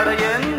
படையன்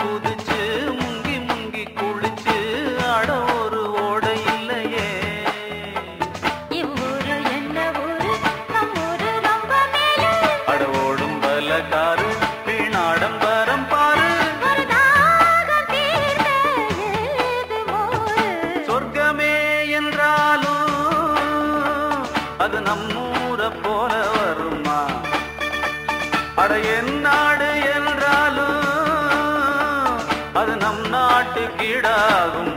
புது கிடாகும்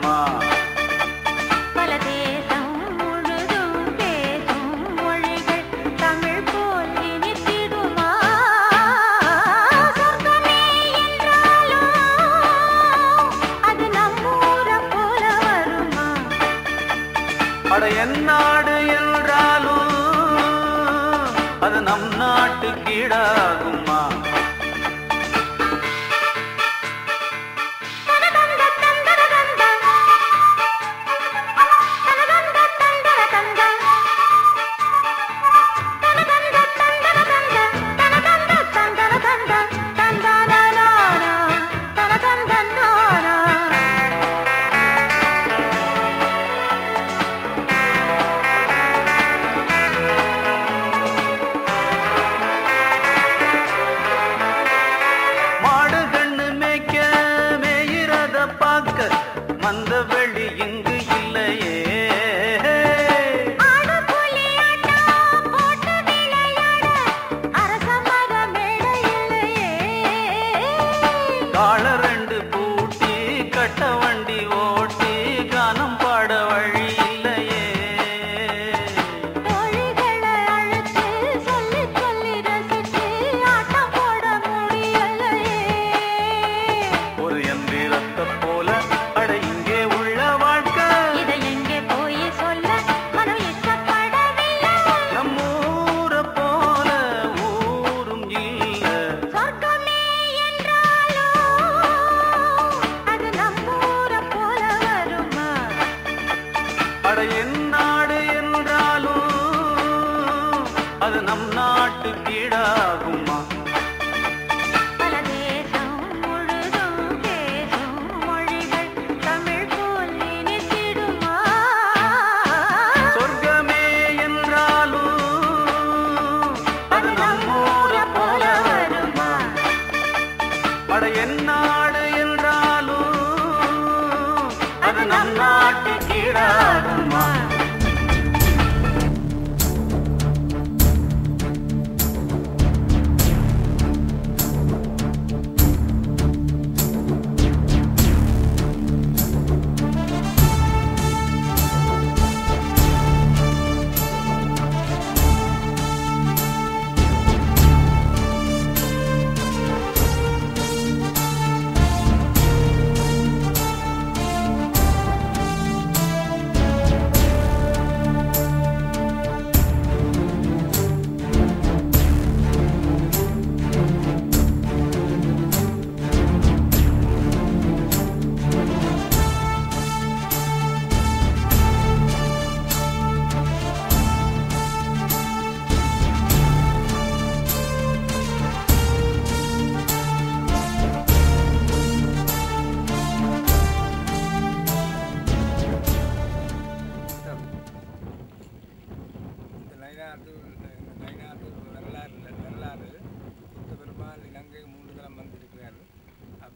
வந்த வெள்ளி தென்னாடு என்றாலும் அது நம் நாட்டு கீழாடுமா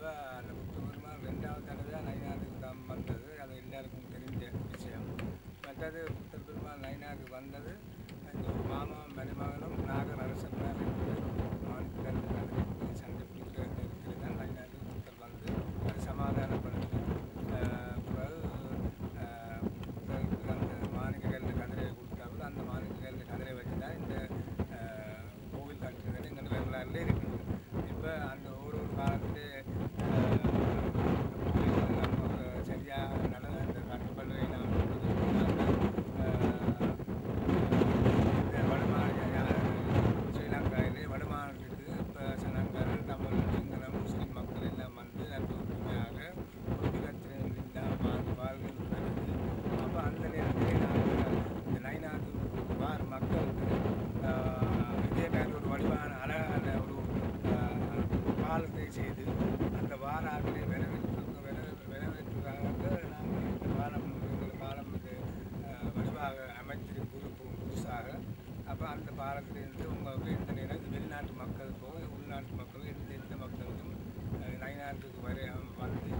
தடவை அந்த முக்கியமாக ரெண்டாவது தடவையாக நைனாருக்கு தம் வந்தது. அது எல்லாருக்கும் தெரிஞ்ச விஷயம். மற்றது புத்தர் பெருமாள் நைனாருக்கு வந்தது. மாமாவும் மருமகனும் நாகர் அரசன் parte.